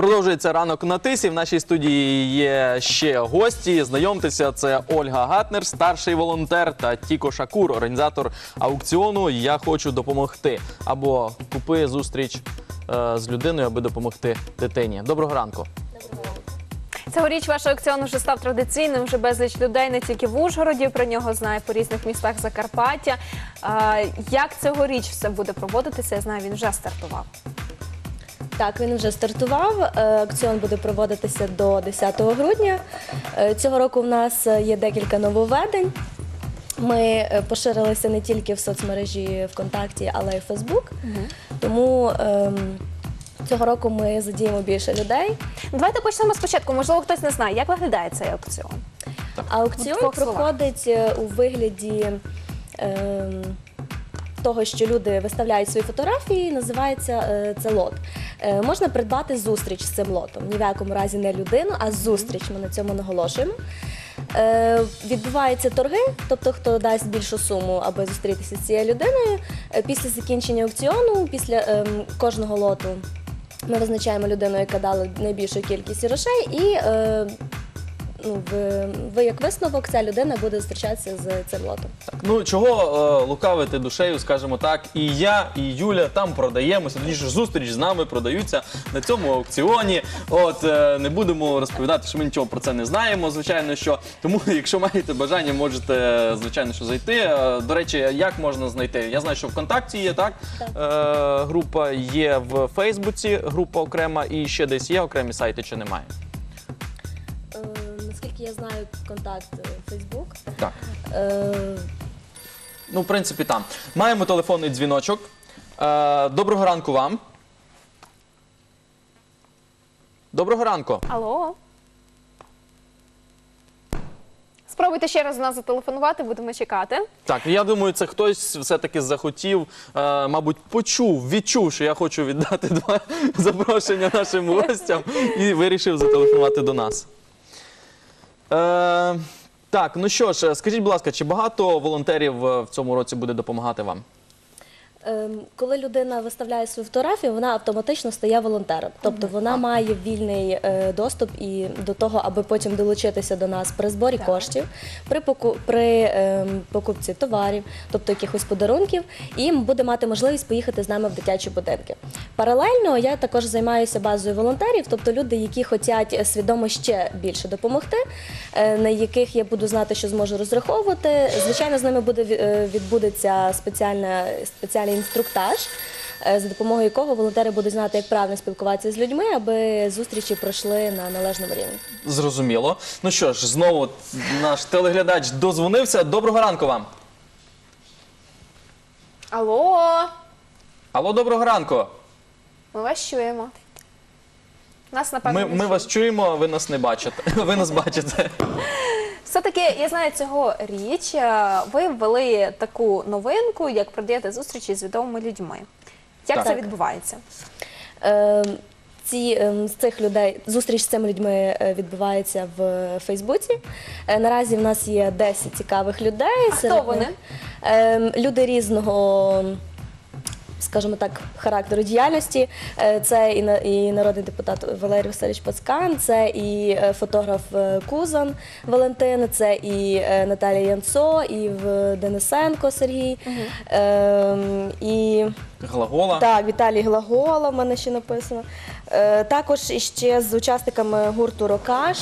Продовжується ранок на тисі. В нашій студії є ще гості. Знайомтеся, це Ольга Гатнер, старший волонтер, та Тіко Шакур, організатор аукціону Я хочу допомогти. Або купи зустріч е, з людиною, аби допомогти дитині. Доброго ранку. Цьогоріч ваш аукціон вже став традиційним. Вже безліч людей не тільки в Ужгороді про нього знає по різних містах Закарпаття. А, як цьогоріч все буде проводитися? Я знаю, він вже стартував. Так, він вже стартував. Е, Акціон буде проводитися до 10 грудня. Е, Цього року в нас є декілька нововведень. Ми е, поширилися не тільки в соцмережі ВКонтакті, але й в Фейсбук. Тому ем, цього року ми задіємо більше людей. Давайте почнемо спочатку. Можливо, хтось не знає, як виглядає цей аукціон. Аукціон проходить у вигляді ем, того, що люди виставляють свої фотографії, називається е, це лот. Е, можна придбати зустріч з цим лотом. Ні в якому разі не людину, а зустріч. Ми на цьому наголошуємо. Е, відбуваються торги, тобто хто дасть більшу суму, аби зустрітися з цією людиною. Після закінчення аукціону, після ем, кожного лоту, ми визначаємо людину, яка дала найбільшу кількість грошей, і ну, в, ви як висновок ця людина буде зустрічатися з цим лотом. Так, ну чого е, лукавити душею, скажімо так, і я, і Юля там продаємося. Тоді ж зустріч з нами продаються на цьому аукціоні. От е, не будемо розповідати, що ми нічого про це не знаємо. Звичайно, що тому, якщо маєте бажання, можете е, звичайно що зайти. Е, До речі, як можна знайти? Я знаю, що ВКонтакті є так. Е, група є в Фейсбуці, група окрема, і ще десь є окремі сайти, чи немає. Е, наскільки я знаю, контакт Фейсбук. Так. Е, Ну, в принципі, там. Маємо телефонний дзвіночок. Е, доброго ранку вам. Доброго ранку. Алло. Спробуйте ще раз до нас зателефонувати, будемо чекати. Так, я думаю, це хтось все-таки захотів, е, мабуть, почув, відчув, що я хочу віддати два запрошення нашим гостям і вирішив зателефонувати до нас. Е, так, ну що ж, скажіть, будь ласка, чи багато волонтерів е, в цьому році буде допомагати вам? Ем, Коли людина виставляє свою фотографію, вона автоматично стає волонтером. Тобто вона має вільний е, доступ і до того, аби потім долучитися до нас при зборі коштів, при поку- при ем, покупці товарів, тобто якихось подарунків, і буде мати можливість поїхати з нами в дитячі будинки. Паралельно я також займаюся базою волонтерів, тобто люди, які хочуть свідомо ще більше допомогти, е, на яких я буду знати, що зможу розраховувати. Звичайно, з ними буде ві- е, відбудеться спеціальна спеціальний інструктаж. е, За допомогою якого волонтери будуть знати, як правильно спілкуватися з людьми, аби зустрічі пройшли на належному рівні. Зрозуміло. Ну що ж, знову наш телеглядач дозвонився. Доброго ранку вам. Алло, Алло, доброго ранку. ми вас чуємо. Нас, напевно, Ми, не ми чують. вас чуємо, а ви нас не бачите. Ви нас бачите. Все-таки я знаю цього річ. е, Ви ввели таку новинку, як продаєте зустрічі з відомими людьми. Як Так. це відбувається? Е, Ці ем, з цих людей зустріч з цими людьми е, відбувається в Фейсбуці. Е, Наразі в нас є 10 цікавих людей. А Серед хто вони? них, ем, Люди різного. Скажімо так, характеру діяльності. Е, Це і на- і народний депутат Валерій Васильович Пацкан, це і е, фотограф е, Кузан Валентин, це і Наталія Янцо, і в Денисенко Сергій. Ем, І Глагола. так, Віталій Глагола в мене ще написано. Також іще з учасниками гурту Рокаш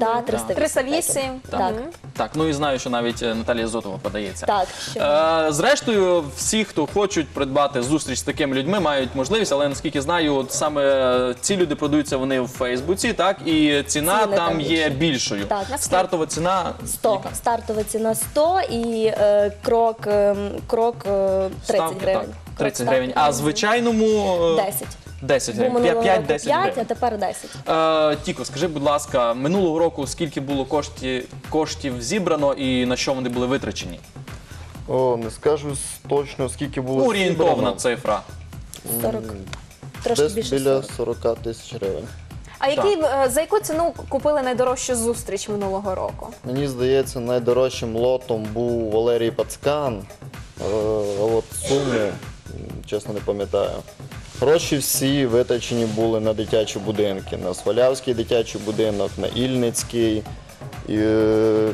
та 308. 308. Так, Так. Ну і знаю, що навіть е, Наталія Зотова подається. так. Що... Е, зрештою, всі, хто хочуть придбати зустріч з такими людьми, мають можливість, але наскільки знаю, от саме ці люди продаються вони в Фейсбуці, так і ціна Ціни там там є більші. більшою. Так. Стартова ціна 100. яка? Стартова ціна 100 і е, крок, е, крок е, 30 Ставки, гривень. Так, Крок 30 ставки. гривень. А звичайному е, 10. 10 Бо гривень. минулого 5, року 10 5, гривень. а тепер 10. Е, Тіко, скажи, будь ласка, минулого року скільки було коштів, коштів зібрано і на що вони були витрачені? О, не скажу с- точно, скільки було орієнтовна зібрано. цифра. 40. Трошки Десь більше біля 40. 40 тисяч гривень. А який е, за яку ціну купили найдорожчу зустріч минулого року? Мені здається, найдорожчим лотом був Валерій Пацкан. Е, А от суми, м, чесно, не пам'ятаю. Гроші всі витрачені були на дитячі будинки, на Свалявський дитячий будинок, на Ільницький. І, е,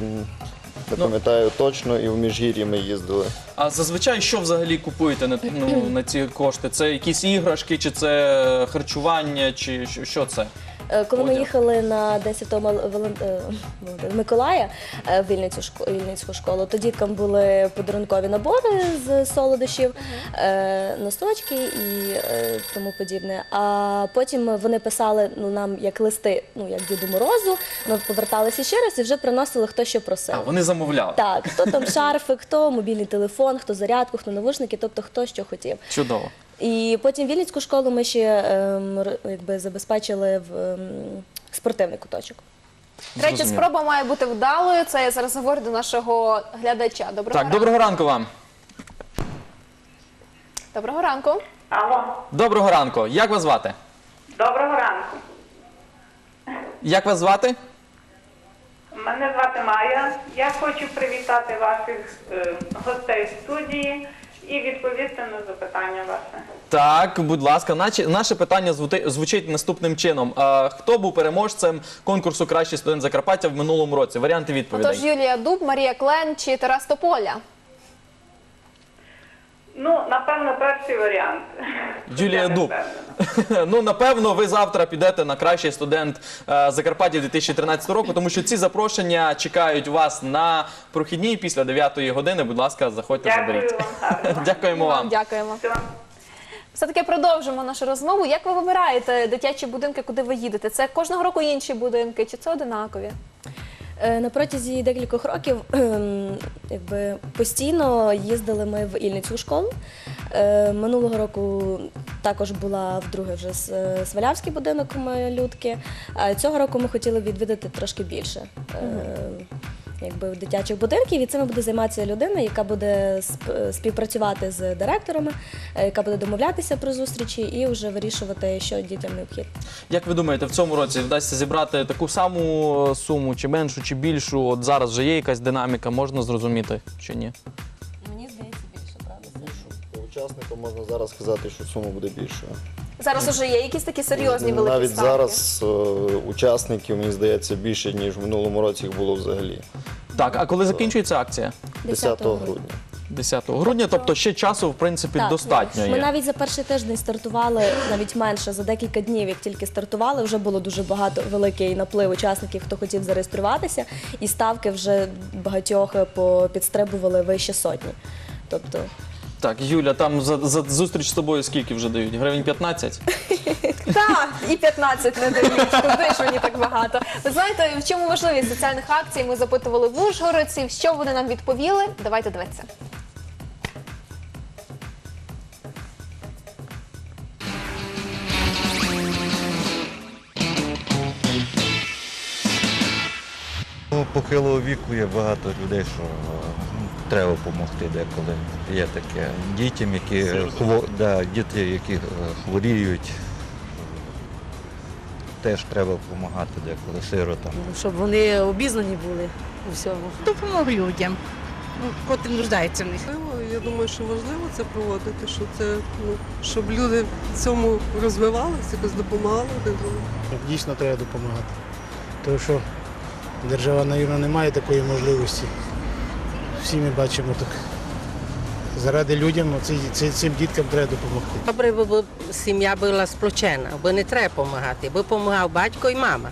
не пам'ятаю точно, і в Міжгір'ї ми їздили. А зазвичай що взагалі купуєте на, ну, на ці кошти? Це якісь іграшки, чи це харчування, чи що, що це? Е, Коли ми Одяг. їхали на 10 Мал- Вален- е, Валентина- Миколая е, в Вільницю шко- Вільницьку школу, то діткам були подарункові набори з солодощів, е, носочки і е, тому подібне. А потім вони писали ну, нам як листи, ну як Діду Морозу. Ми поверталися ще раз і вже приносили хто що просив. А, вони замовляли. Так, хто там шарфи, хто мобільний телефон, хто зарядку, хто навушники, тобто хто що хотів. Чудово. І потім Вінницьку школу ми ще ем, якби забезпечили в ем, спортивний куточок. Третя Зрозуміло. спроба має бути вдалою. Це я зараз говорю до нашого глядача. Доброго Так, ранку. доброго ранку вам. Доброго ранку. Алло, Доброго ранку. Як вас звати? доброго ранку. Як вас звати? Мене звати Майя. Я хочу привітати ваших е, гостей в студії і відповісти на запитання ваше. Так, будь ласка, наче наше питання звути- звучить наступним чином. Хто був переможцем конкурсу Кращий студент Закарпаття в минулому році? Варіанти відповідей. Отож, Юлія Дуб, Марія Клен чи Тарас Тополя? Ну, напевно, перший варіант. Юлія Дуб. Ну, напевно, ви завтра підете на кращий студент е, Закарпаття 2013 року, тому що ці запрошення чекають вас на прохідній після 9 години. Будь ласка, заходьте, Дякую заберіть. вам гарно. Дякуємо вам. Дякуємо. Все. Все-таки продовжимо нашу розмову. Як ви вибираєте дитячі будинки, куди ви їдете? Це кожного року інші будинки, чи це одинакові? Е, На протязі декількох років ем, якби, постійно їздили ми в Ільницю школу. Е, Минулого року також була вдруге вже е, Свалявський будинок малютки. А цього року ми хотіли відвідати трошки більше. е, Якби дитячих будинків, і цим буде займатися людина, яка буде співпрацювати з директорами, е, яка буде домовлятися про зустрічі і вже вирішувати, що дітям необхідно. Як ви думаєте, в цьому році вдасться зібрати таку саму суму, чи меншу, чи більшу? От зараз вже є якась динаміка, можна зрозуміти чи ні? Мені здається, більше правда. По учасникам можна зараз сказати, що сума буде більшою. Зараз уже є якісь такі серйозні великі Навіть ставки? зараз е, учасників, мені здається, більше, ніж в минулому році їх було взагалі. Так, а коли закінчується акція? 10 грудня. 10 грудня, тобто ще часу, в принципі, Так, достатньо Ми є. навіть за перший тиждень стартували навіть менше за декілька днів, як тільки стартували, вже було дуже багато великий наплив учасників, хто хотів зареєструватися, і ставки вже багатьох підстрибували вище сотні. Тобто Так, Юля, там за, за зустріч з тобою скільки вже дають? Гривень 15? Так, і 15 не дають. Куди ж мені так багато? Ви знаєте, в чому важливість соціальних акцій? Ми запитували в Ужгородців, що вони нам відповіли. Давайте дивитися. Ну, похилого віку є багато людей, що треба допомогти деколи. Є таке. Дітям, які хво... да, діти, які е, хворіють, теж треба допомагати деколи сиротам. щоб вони обізнані були у всьому. допомог людям, ну, котрі нуждаються в них. Я думаю, що важливо це проводити, що це ну щоб люди в цьому розвивалися, якось допомагали. Дійсно треба допомагати. Тому що держава, навірно, не має такої можливості. Всі ми бачимо так. Заради людям оці- цим діткам треба допомогти. Добре, бо сім'я була сплочена, бо не треба допомагати, бо допомагав батько і мама.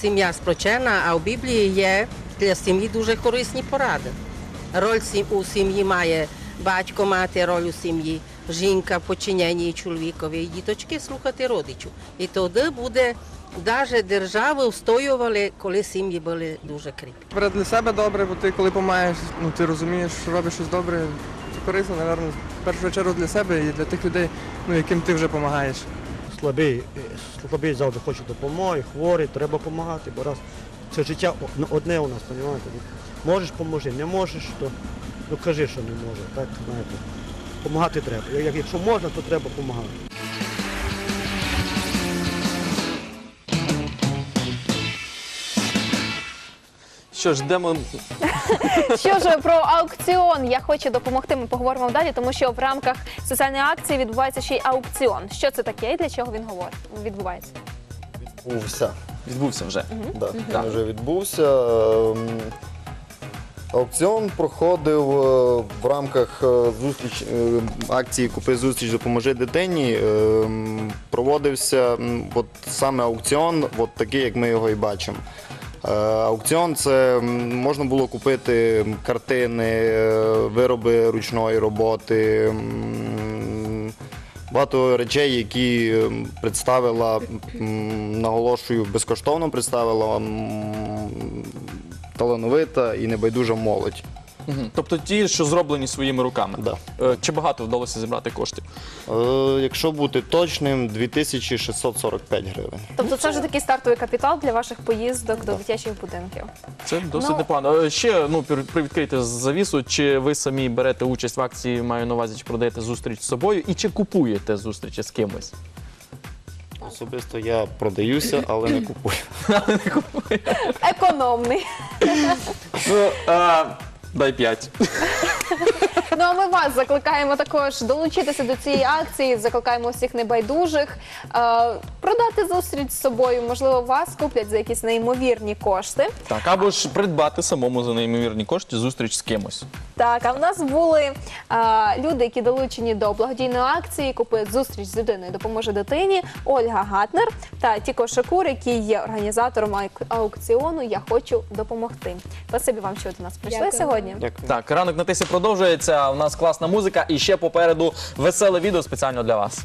Сім'я сплочена, а в Біблії є для сім'ї дуже корисні поради. Роль у сім'ї має батько мати роль у сім'ї, жінка в подчиненні чоловікові, і діточки слухати родичів. І тоді буде навіть держави встоювали, коли сім'ї були дуже кріпкі. Бере для себе добре, бо ти коли допомагаєш, ну ти розумієш, що робиш щось добре, це корисно, напевно, в першу чергу для себе і для тих людей, ну яким ти вже допомагаєш. Слабий, е, слабий завжди хоче допомоги, хворий, треба допомагати, бо раз це життя одне у нас, розумієте? Можеш поможи, не можеш, то ну кажи, що не може. Так, знаєте. Помагати треба. Якщо можна, то треба допомагати. Що ж, йдемо Що ж про аукціон? Я хочу допомогти. Ми поговоримо далі, тому що в рамках соціальної акції відбувається ще й аукціон. Що це таке і для чого він говорить? Відбувається? Бувся. відбувся вже. Да, Так. він вже відбувся. Ем, Аукціон проходив е, в рамках е, зустріч е, акції Купи зустріч допоможи дитині. Ем, Проводився м, от саме аукціон, от такий, як ми його і бачимо. Е, Аукціон це можна було купити картини, е, вироби ручної роботи. Багато речей, які представила, наголошую, безкоштовно представила талановита і небайдужа молодь. Тобто ті, що зроблені своїми руками. Да. Е, Чи багато вдалося зібрати коштів? Е, якщо бути точним, 2645 гривень. Тобто це вже такий стартовий капітал для ваших поїздок до дитячих будинків. Це досить Ну- непогано. Е, Ще ну при- привідкрийте завісу, чи ви самі берете участь в акції, маю на увазі, чи продаєте зустріч з собою, і чи купуєте зустрічі з кимось? Особисто я продаюся, але не купую. Економний. Ну, дай п'ять. Ну а ми вас закликаємо також долучитися до цієї акції. Закликаємо всіх небайдужих е, продати зустріч з собою. Можливо, вас куплять за якісь неймовірні кошти. Так, або ж придбати самому за неймовірні кошти зустріч з кимось. Так, а в нас були е, люди, які долучені до благодійної акції Купують зустріч з людиною допоможе дитині. Ольга Гатнер та Тіко Шакур, який є організатором аукціону. Я хочу допомогти. Спасибі вам, що ви до нас прийшли Дякую. сьогодні. Дякую. Так, ранок на тисі продовжується. У нас класна музика і ще попереду веселе відео спеціально для вас.